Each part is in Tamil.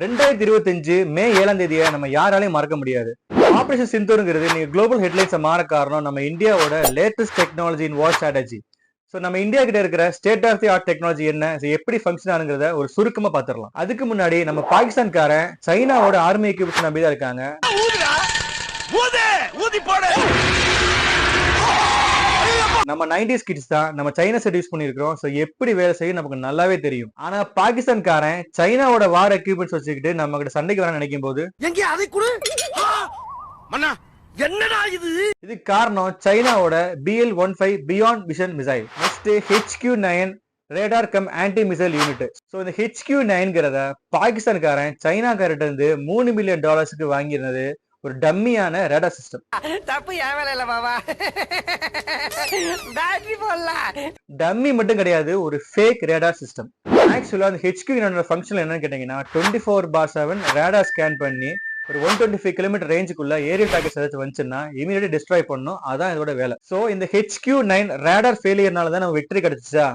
ரெண்டாயிரத்தி இருபத்தஞ்சு மே ஏழாம் தேதியை நம்ம யாராலையும் மறக்க முடியாது. ஆபரேஷன் சிந்தூருங்கிறது நீங்க குளோபல் ஹெட்லைன்ஸை மாற காரணம் நம்ம இந்தியாவோட latest technology in war strategy so நம்ம இந்தியா கிட்ட இருக்கிற state of the art technology என்ன? எப்படி ஃபங்க்ஷன் ஆகுங்கிறத ஒரு சுருக்கமா பார்த்துடலாம் அதுக்கு முன்னாடி நம்ம பாகிஸ்தான்காரன் சைனாவோட ஆர்மி எக்யூப்மெண்ட் நம்பி தான் இருக்காங்க நம்ம நைன்டிஸ் கிட்ஸ் தான் நம்ம சைனா செட் யூஸ் பண்ணிருக்கிறோம் ஸோ எப்படி வேலை செய்யும் நமக்கு நல்லாவே தெரியும். ஆனா பாகிஸ்தான்காரன் சைனாவோட வார் எக்யூப்மெண்ட்ஸ் வச்சுக்கிட்டு நம்ம கிட்ட சண்டைக்கு வர நினைக்கும் போது என்னடா இது? இதுக்கு காரணம் சைனாவோட PL one five beyond vision missile next HQ nine radar cum anti missile unit so இந்த ஹெச்கியூ நைன்கிறத பாகிஸ்தான்காரன் சைனாக்கார்ட்ட இருந்து மூணு மில்லியன் டாலர்ஸ்க்கு வாங்கியிருந்தது. ஒரு டம்மியான ரேடார் சிஸ்டம் தப்பு என் வேலை இல்ல பாபா. பேட்டரி போடலாம் டம்மி மட்டும் கிடையாது ஒரு ஃபேக் ரேடார் சிஸ்டம் ஆக்சுவலா அந்த ஹெச்கியூ நைனோட ஃபங்க்ஷன் என்னன்னு கேட்டீங்கன்னா twenty four bar seven radar scan பண்ணி ஒரு ஒன் டுவெண்ட்டி ஃபைவ் கிலோமீட்டர் ரேஞ்சுக்குள்ள ஏரியல் பேக்கேஜ் ஏதாச்சும் வந்துச்சுன்னா இமீடியட் டிஸ்ட்ராய் பண்ணும் அதான் இதோட வேலை. சோ இந்த ஹெச்கியூ நைன் ரேடார் ஃபெயிலியர்னால தான் நம்ம வெற்றி கிடைச்சிச்சா?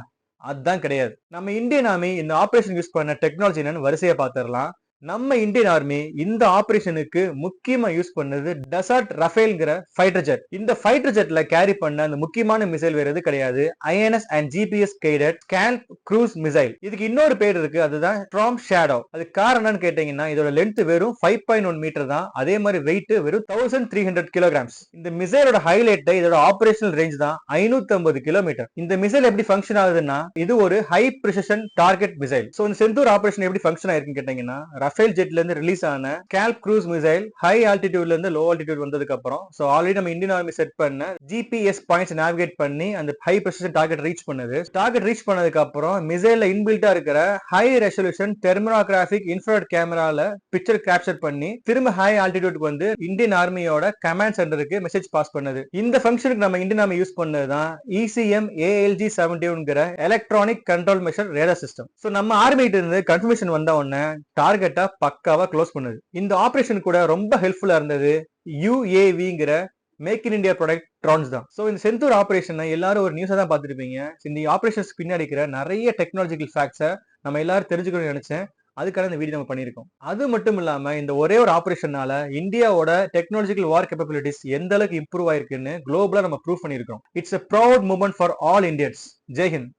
அதுதான் கிடையாது. நம்ம இந்தியன் ஆர்மி இந்த ஆபரேஷன் யூஸ் பண்ண டெக்னாலஜி என்னன்னு வரிசையா பாத்துரலாம் நம்ம இந்தியன் ஆர்மி இந்த ஆபரேஷனுக்கு முக்கியமா யூஸ் பண்ணது டெசர்ட் ரஃபேல்ங்கிற ஃபைட்டர் ஜெட் இந்த ஃபைட்டர் ஜெட்ல கேரி பண்ண அந்த முக்கியமான மிசைல் வேற எது கிடையாது. INS and GPS guided scan cruise missile இதுக்கு இன்னொரு பேர் இருக்கு அதுதான் ஸ்ட்ராங் ஷேடோ அது காரணம் என்னன்னு கேட்டீங்கன்னா இதோட லென்த் வெறும் ஃபைவ் பாயிண்ட் ஒன் மீட்டர் தான். அதே மாதிரி வெயிட் வெறும் தௌசண்ட் த்ரீ ஹண்ட்ரட் கிலோகிராம்ஸ் இந்த மிசைலோட ஹைலைட் இதோட ஆபரேஷனல் ரேஞ்ச் தான் ஐநூத்தி ஐம்பது கிலோமீட்டர் இந்த மிசைல் எப்படி ஃபங்க்ஷன் ஆகுதுன்னா இது ஒரு high precision target missile so இந்த செந்தூர் ஆபரேஷன் எப்படி ஃபங்க்ஷன் ஆயிருக்குன்னு கேட்டீங்கன்னா ரஃபேல் ஜெட்ல இருந்து ரிலீஸ் ஆன கேல்ப் க்ரூஸ் மிசைல் ஹை ஆல்டிடியூட்ல இருந்து லோ ஆல்டிடியூட் வந்ததுக்கு அப்புறம் சோ ஆல்ரெடி நம்ம இந்தியன் ஆர்மி செட் பண்ண ஜிபிஎஸ் பாயிண்ட்ஸ் நேவிகேட் பண்ணி அந்த ஹை ப்ரெசிஷன் டார்கெட் ரீச் பண்ணுது. டார்கெட் ரீச் பண்ணதுக்கு அப்புறம் மிசைல்ல இன்பில்டா இருக்கிற ஹை ரெசல்யூஷன் டெர்மினோகிராபிக் இன்ஃப்ராட் கேமரால பிக்சர் கேப்சர் பண்ணி திரும்ப ஹை ஆல்டிடியூட்க்கு வந்து இந்தியன் ஆர்மியோட கமாண்ட் சென்டருக்கு மெசேஜ் பாஸ் பண்ணுது. இந்த ஃபங்க்ஷனுக்கு நம்ம இந்தியன் ஆர்மி யூஸ் பண்ணது தான் ECM ALG செவன்டிங்கிற electronic control measure radar system so நம்ம ஆர்மி இருந்து கன்ஃபர்மேஷன் வந்த உடனே டார்கெட்டா பக்காவா க்ளோஸ் பண்ணுது. இந்த ஆபரேஷன் கூட ரொம்ப ஹெல்ப்ஃபுல்லா இருந்தது. யூஏவிங்கிற make in India product drones தான். ஸோ இந்த செந்தூர் ஆப்ரேஷனை எல்லாரும் ஒரு நியூஸாக தான் பார்த்துருப்பீங்க. இந்த ஆப்ரேஷன்ஸ் பின்னாடி இருக்கிற நிறைய டெக்னாலஜிக்கல் ஃபேக்ட்ஸை நம்ம எல்லாரும் தெரிஞ்சுக்கணும்னு நினைச்சேன். அதுக்கான இந்த வீடியோ நம்ம பண்ணியிருக்கோம். அது மட்டும் இல்லாம இந்த ஒரே ஒரு ஆப்ரேஷனால இந்தியாவோட டெக்னாலஜிக்கல் வார் கேப்பபிலிட்டிஸ் எந்த அளவுக்கு இம்ப்ரூவ் ஆயிருக்குன்னு குளோபலா நம்ம ப்ரூவ் பண்ணியிருக்கோம் it's a proud moment for all Indians Jai Hind